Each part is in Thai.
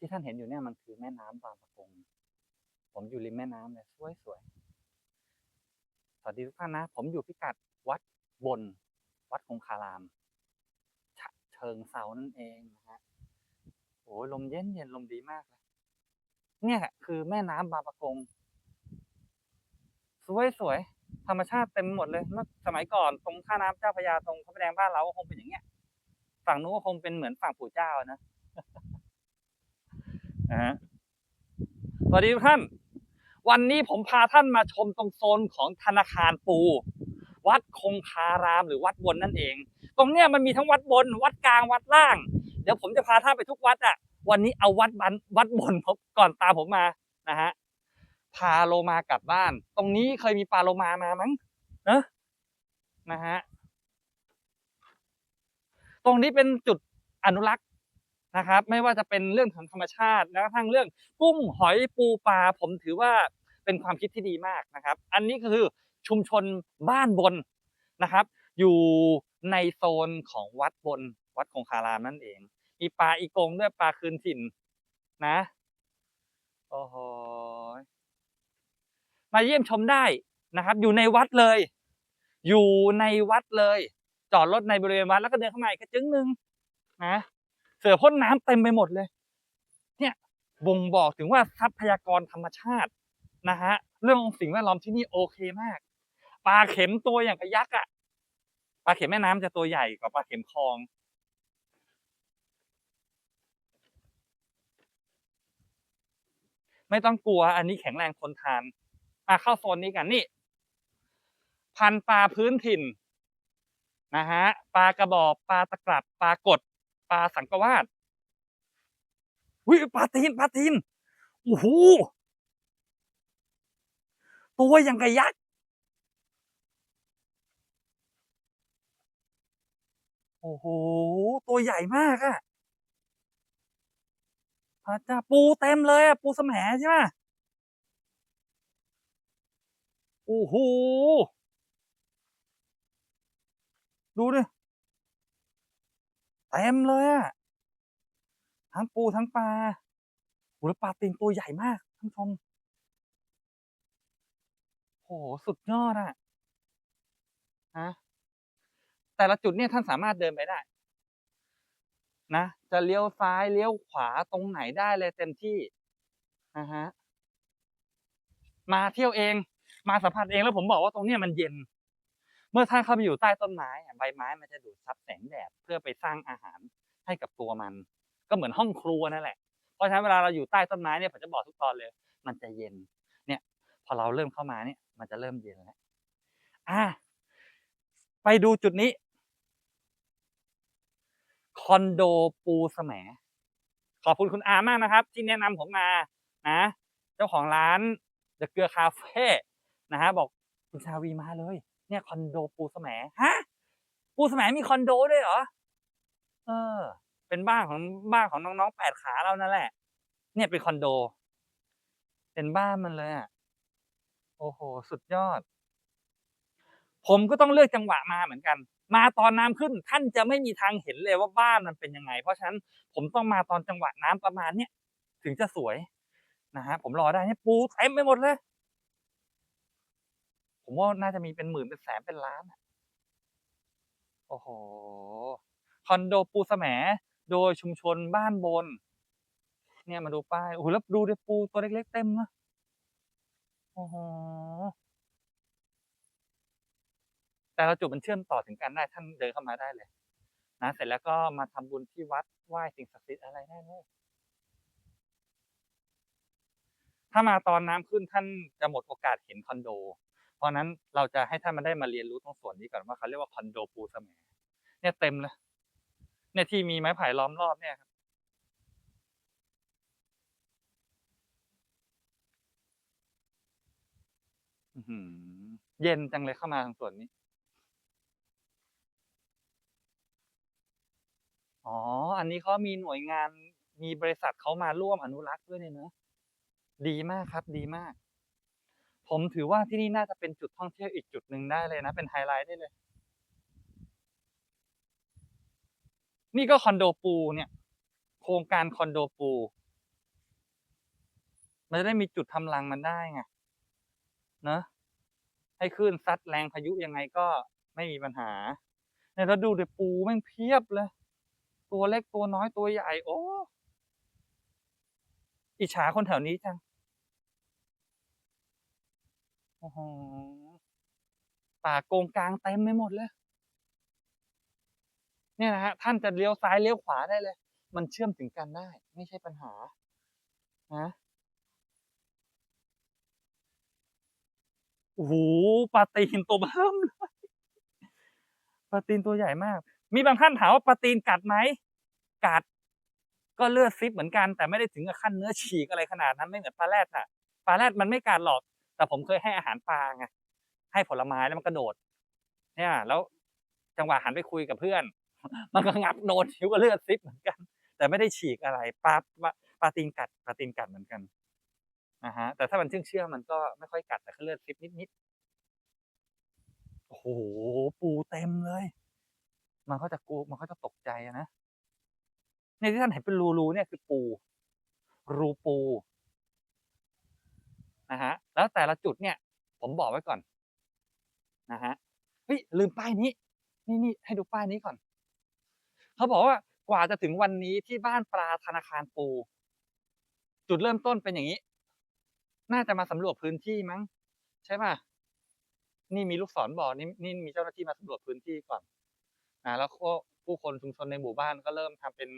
ที่ท่านเห็นอยู่เนี่ยมันคือแม่น้ำบางปะกง ผมอยู่ริมแม่น้ำเลยสวยสวยๆสวัสดีทุกท่านนะ ผมอยู่พิกัดวัดบน วัดคงคารามฉะเชิงเซานั่นเองนะฮะโอ้ยลมเย็นเย็นลมดีมากเลยเนี่ยคือแม่น้ำบางปะกง สวยสวยๆธรรมชาติเต็มหมดเลยเมื่อสมัยก่อนตรงท่าน้ำเจ้าพระยาตรงพระประแดงบ้านเราก็คงเป็นอย่างเงี้ย ฝั่งนู้นก็คงเป็นเหมือนฝั่งปู่เจ้านะ นะฮะสวัสดีทุกท่าน วันนี้ผมพาท่านมาชมตรงโซนของธนาคารปู วัดคงคารามหรือวัดบนนั่นเอง ตรงเนี้ยมันมีทั้งวัดบน วัดกลางวัดล่าง เดี๋ยวผมจะพาท่านไปทุกวัดอะ วันนี้เอาวัดบันวัดบนผมก่อนตามผมมานะฮะพาโลมากลับบ้าน ตรงนี้เคยมีปลาโลมามามั้งเนอะนะฮะตรงนี้เป็นจุดอนุรักษ์ นะครับ ไม่ว่าจะเป็นเรื่องของธรรมชาติแล้วก็ทั้งเรื่องกุ้งหอยปูปลาผมถือว่าเป็นความคิดที่ดีมากนะครับ อันนี้ก็คือชุมชนบ้านบนนะครับ อยู่ในโซนของวัดบนวัดคงคารามนั่นเอง มีปลาอีกงด้วยปลาคืนถิ่นนะโอ้โหมาเยี่ยมชมได้นะครับ อยู่ในวัดเลย อยู่ในวัดเลย จอดรถในบริเวณวัดแล้วก็เดินเข้ามาอีกกระจึงหนึ่งนะ เสือพ่นน้ำเต็มไปหมดเลย เนี่ยบ่งบอกถึงว่าทรัพยากรธรรมชาตินะฮะเรื่องของสิ่งแวดล้อมที่นี่โอเคมากปลาเข็มตัวอย่างกระยักษ์อะปลาเข็มแม่น้ำจะตัวใหญ่กว่าปลาเข็มคลองไม่ต้องกลัวอันนี้แข็งแรงทนทานอะเข้าโซนนี้กันนี่ พันปลาพื้นถิ่นนะฮะปลากระบอกปลาตะกรับปลากด ปลาสังกวาดวิปลาตีนปลาตีนโอ้โหตัวอย่างกระยักษ์โอ้โห ตัวใหญ่มากอะพระเจ้าปูเต็มเลยอะปูแสมใช่ไหมโอ้โห ดูดิ เต็มเลยอะทั้งปูทั้งปลาโหแล้วปลาตีนตัวใหญ่มากท่านผู้ชมโหสุดยอดอะฮะแต่ละจุดเนี่ยท่านสามารถเดินไปได้ นะ จะเลี้ยวซ้ายเลี้ยวขวาตรงไหนได้เลยเต็มที่นะฮะมาเที่ยวเอง มาสัมผัสเองแล้วผมบอกว่าตรงเนี้ยมันเย็น เมื่อท่านเข้าไปอยู่ใต้ต้นไม้ใบไม้มันจะดูดซับแสงแดดเพื่อไปสร้างอาหารให้กับตัวมัน ก็เหมือนห้องครัวนั่นแหละเพราะฉะนั้นเวลาเราอยู่ใต้ต้นไม้เนี่ยผมจะบอกทุกตอนเลย มันจะเย็น เนี่ย พอเราเริ่มเข้ามาเนี่ย มันจะเริ่มเย็นแล้วอะไปดูจุดนี้คอนโดปูแสมขอบคุณคุณอามากนะครับ ที่แนะนำผมมานะ เจ้าของร้านเดอะเกลือคาเฟ่นะฮะบอกคุณชาวีมาเลย เนี่ยคอนโดปูแสมฮะปูแสมมีคอนโดด้วยเหรอเออ เป็นบ้านของบ้านของน้องๆแปดขาเรานั่นแหละ เนี่ยเป็นคอนโด เป็นบ้านมันเลยอะโอ้โห สุดยอด ผมก็ต้องเลือกจังหวะมาเหมือนกัน มาตอนน้ำขึ้นท่านจะไม่มีทางเห็นเลยว่าบ้านมันเป็นยังไง เพราะฉะนั้นผมต้องมาตอนจังหวะน้ำประมาณเนี้ยถึงจะสวยนะฮะผมรอได้เนี่ยปูเต็มไปหมดเลย ผมว่าน่าจะมีเป็นหมื่นเป็นแสนเป็นล้านอะโอ้โหคอนโดปูแสมโดยชุมชนบ้านบน เนี่ยมาดูป้ายโอ้โหแล้วดูดิปูตัวเล็กๆเต็มนะโอ้โหแต่ละจุดมันเชื่อมต่อถึงกันได้ท่านเดินเข้ามาได้เลย นะเสร็จแล้วก็มาทำบุญที่วัดไหว้สิ่งศักดิ์สิทธิ์อะไรได้เลยถ้ามาตอนน้ำขึ้นท่านจะหมดโอกาสเห็นคอนโด เพราะนั้นเราจะให้ท่านมาได้มาเรียนรู้ตรงส่วนนี้ก่อนว่าเขาเรียกว่าคอนโดปูแสมเนี่ยเต็มเลยเนี่ยที่มีไม้ไผ่ล้อมรอบเนี่ยครับอื้อหือเย็นจังเลยเข้ามาทางส่วนนี้ อ๋อ อันนี้เขามีหน่วยงาน มีบริษัทเขามาร่วมอนุรักษ์ด้วยเนี่ยนะ ดีมากครับ ดีมาก ผมถือว่าที่นี่น่าจะเป็นจุดท่องเที่ยวอีกจุดหนึ่งได้เลยนะ เป็นไฮไลท์ได้เลย นี่ก็คอนโดปูเนี่ย โครงการคอนโดปูมันจะได้มีจุดทำรังมันได้ไงเนอะให้คลื่นซัดแรงพายุยังไงก็ไม่มีปัญหาเนี่ยเราดูเดี๋ยวปูแม่งเพียบเลย ตัวเล็กตัวน้อยตัวใหญ่ โอ้อิจฉาคนแถวนี้จัง ป่าโกงกลางเต็มไปหมดเลย เนี่ยนะฮะท่านจะเลี้ยวซ้ายเลี้ยวขวาได้เลย มันเชื่อมถึงกันได้ ไม่ใช่ปัญหานะโอ้โหปลาตีนตัวเบิ่มเลยปลาตีนตัวใหญ่มาก มีบางท่านถามว่าปลาตีนกัดไหมกัด ก็เลือดซิปเหมือนกันแต่ไม่ได้ถึงกับขั้นเนื้อฉีกอะไรขนาดนั้นไม่เหมือนปลาแรดอะปลาแรดมันไม่กัดหรอก แต่ผมเคยให้อาหารปลาไงให้ผลไม้แล้วมันกระโดด เนี่ย แล้วจังหวะหันไปคุยกับเพื่อน มันก็งับโดนนิ้วก็เลือดซิปเหมือนกัน แต่ไม่ได้ฉีกอะไรปลาปลาตีนกัดปลาตีนกัดเหมือนกันนะฮะแต่ถ้ามันเชื่องเชื่อมันก็ไม่ค่อยกัดแต่ก็เลือดซิปนิดๆโอ้โหปูเต็มเลย มันก็จะกลัวมันก็จะตกใจนะในที่ท่านเห็นเป็นรูๆเนี่ยคือปู รูปู แล้วแต่ละจุดเนี่ย ผมบอกไว้ก่อนนะฮะเฮ้ยลืมป้ายนี้ นี่นี่ให้ดูป้ายนี้ก่อน เขาบอกว่ากว่าจะถึงวันนี้ที่บ้านปลาธนาคารปู จุดเริ่มต้นเป็นอย่างนี้ น่าจะมาสำรวจพื้นที่มั้ง ใช่ป่ะนี่มีลูกศรบอกนี่นี่มีเจ้าหน้าที่มาสำรวจพื้นที่ก่อนนะแล้วก็ผู้คนชุมชนในหมู่บ้านก็เริ่มทำเป็น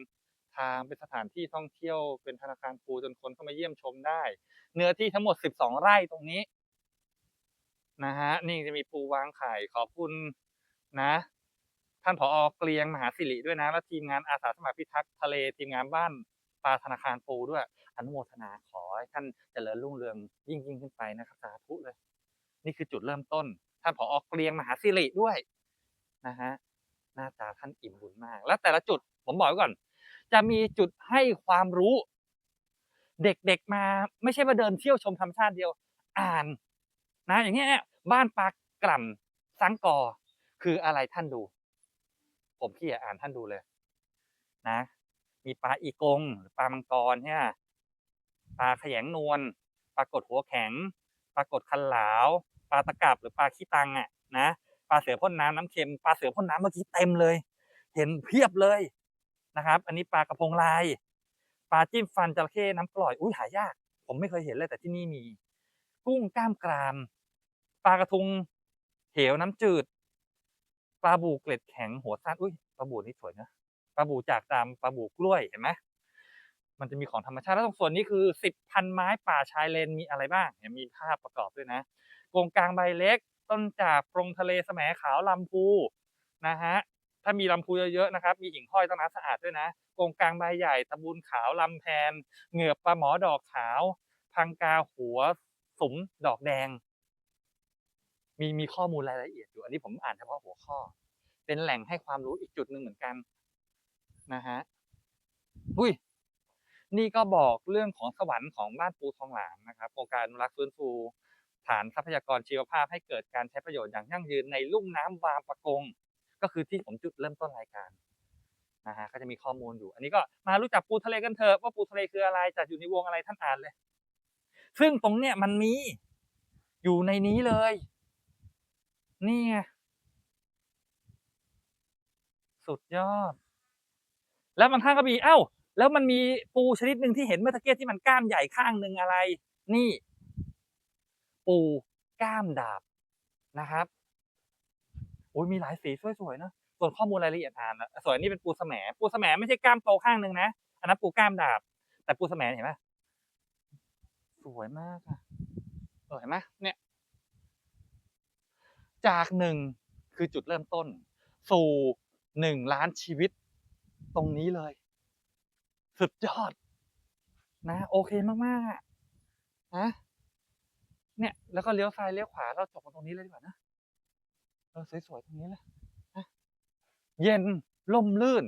ทางเป็นสถานที่ท่องเที่ยวเป็นธนาคารปูจนคนเข้ามาเยี่ยมชมได้ เนื้อที่ทั้งหมด 12 ไร่ตรงนี้นะฮะนี่จะมีปูวางไข่ขอบคุณนะ ท่านผอเกลียงมหาสิริด้วยนะ และทีมงานอาสาสมัครพิทักษ์ทะเลทีมงานบ้านปลาธนาคารปูด้วย อนุโมทนาขอให้ท่านเจริญรุ่งเรืองยิ่งยิ่งขึ้นไปนะครับสาธุเลย นี่คือจุดเริ่มต้น ท่านผอเกลียงมหาสิริด้วยนะฮะหน้าตาท่านอิ่มบุญมาก แล้วแต่ละจุดผมบอกไว้ก่อน จะมีจุดให้ความรู้ เด็กๆมาไม่ใช่มาเดินเที่ยวชมธรรมชาติเดียว อ่านนะอย่างเงี้ยบ้านปลากล่ำสังกอคืออะไรท่านดู ผมขี้อ่านท่านดูเลย นะ มีปลาอีกงหรือปลามังกรเนี่ยปลาขยงนวลปลากดหัวแข็งปลากดคันหลาวปลาตะกับหรือปลาขี้ตังอะนะปลาเสือพ่นน้ำน้ำเค็มปลาเสือพ่นน้ำเมื่อกี้เต็มเลย เห็นเพียบเลย นะครับ อันนี้ปลากระพงลายปลาจิ้มฟันจระเข้น้ำกร่อยอุ้ยหายาก ผมไม่เคยเห็นเลยแต่ที่นี่มี กุ้งกล้ามกราม ปลากระทุงเหวน้ำจืด ปลาบูเกล็ดแข็งหัวสั้นอุ้ยปลาบูนี่สวยนะปลาบูจากตามปลาบูกล้วยเห็นไหมมันจะมีของธรรมชาติแล้วตรงส่วนนี้คือสิบพันไม้ป่าชายเลนมีอะไรบ้างเนี่ยมีภาพประกอบด้วยนะกงกลางใบเล็ก ต้นจากปรงทะเลแสมขาวลำพูนะฮะ ถ้ามีลำพูเยอะๆนะครับ มีหิ่งห้อยต้นน้ำสะอาดด้วยนะกงกลางใบใหญ่ตะบูนขาวลำแพนเหงือบปลาหมอดอกขาว พังกาหัวสุมดอกแดง มีมีข้อมูลรายละเอียดอยู่ อันนี้ผมอ่านเฉพาะหัวข้อ เป็นแหล่งให้ความรู้อีกจุดหนึ่งเหมือนกันนะฮะอุ้ย นี่ก็บอกเรื่องของสวรรค์ของบ้านปูทองหลางนะครับโครงการอนุรักษ์ฟื้นฟูฐานทรัพยากรชีวภาพให้เกิดการใช้ประโยชน์อย่างยั่งยืนในลุ่มน้ำบางปะกง ก็คือที่ผมจุดเริ่มต้นรายการนะฮะก็จะมีข้อมูลอยู่ อันนี้ก็มารู้จักปูทะเลกันเถอะว่าปูทะเลคืออะไรจัดอยู่ในวงอะไรท่านอ่านเลย ซึ่งตรงเนี้ยมันมีอยู่ในนี้เลย นี่ไงสุดยอด แล้วบางท่านก็มีเอ้า แล้วมันมีปูชนิดหนึ่งที่เห็นเมื่อตะเกียที่มันกล้ามใหญ่ข้างหนึ่งอะไร นี่ ปูกล้ามดาบนะครับ โอ้ยมีหลายสีสวยๆนะส่วนข้อมูลรายละเอียดอ่านนะส่วนนี้เป็นปูแสมปูแสมไม่ใช่กล้ามโตข้างหนึ่งนะอันนั้นปูกล้ามดาบ แต่ปูแสมเห็นไหมสวยมากอะเอเห็นไหมเนี่ย จากหนึ่งคือจุดเริ่มต้น สู่หนึ่งล้านชีวิต ตรงนี้เลย สุดยอด นะ โอเคมากๆนะเนี่ย แล้วก็เลี้ยวซ้ายเลี้ยวขวาเราจบตรงนี้เลยดีกว่านะ เออสวยๆตรงนี้เลยนะเย็นล่มลื่น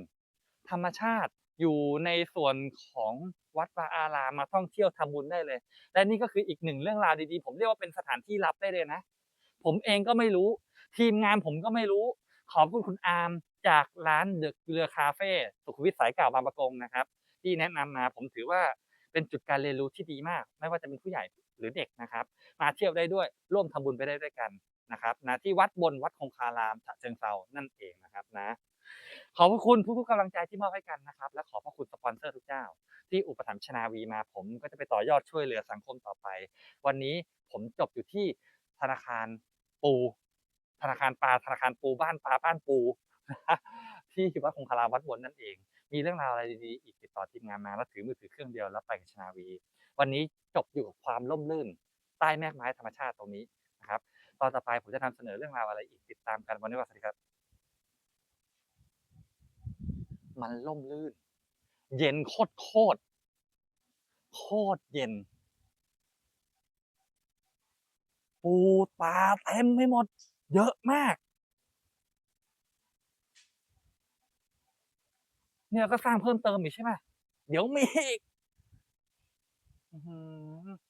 ธรรมชาติอยู่ในส่วนของวัดวาอารามมาท่องเที่ยวทำบุญได้เลย และนี่ก็คืออีกหนึ่งเรื่องราวดีๆ ผมเรียกว่าเป็นสถานที่ลับได้เลยนะ ผมเองก็ไม่รู้ ทีมงานผมก็ไม่รู้ ขอบคุณคุณอาร์มจากร้านเดอะเกลือคาเฟ่สุขุมวิทสายเก่าบางประกงนะครับ ที่แนะนำมาผมถือว่าเป็นจุดการเรียนรู้ที่ดีมาก ไม่ว่าจะเป็นผู้ใหญ่หรือเด็กนะครับ มาเที่ยวได้ด้วยร่วมทำบุญไปได้ด้วยกัน นะครับนะที่วัดบนวัดคงคารามฉะเชิงเซานั่นเองนะครับนะ ขอบพระคุณทุกๆกำลังใจที่มอบให้กันนะครับ และขอบพระคุณสปอนเซอร์ทุกเจ้า ที่อุปถัมภ์ชนาวีมาผมก็จะไปต่อยอดช่วยเหลือสังคมต่อไป วันนี้ผมจบอยู่ที่ธนาคารปู ธนาคารปลาธนาคารปูบ้านปลาบ้านปูที่วัดคงคารามวัดบนนั่นเอง มีเรื่องราวอะไรดีๆอีกติดต่อทีมงานมาแล้วถือมือถือเครื่องเดียวแล้วไปกับชนาวี วันนี้จบอยู่กับความร่มรื่น ใต้แมกไม้ธรรมชาติตรงนี้ ตอนต่อไปผมจะนำเสนอเรื่องราวอะไรอีกติดตามกันวันนี้ว่าสวัสดีครับ มันร่มรื่น เย็นโคตรโคตรโคตรเย็น ปูปลาเต็มไม่หมด เยอะมาก เนี่ยก็สร้างเพิ่มเติมอีกใช่ไหมเดี๋ยวมีอีกอื้อหือ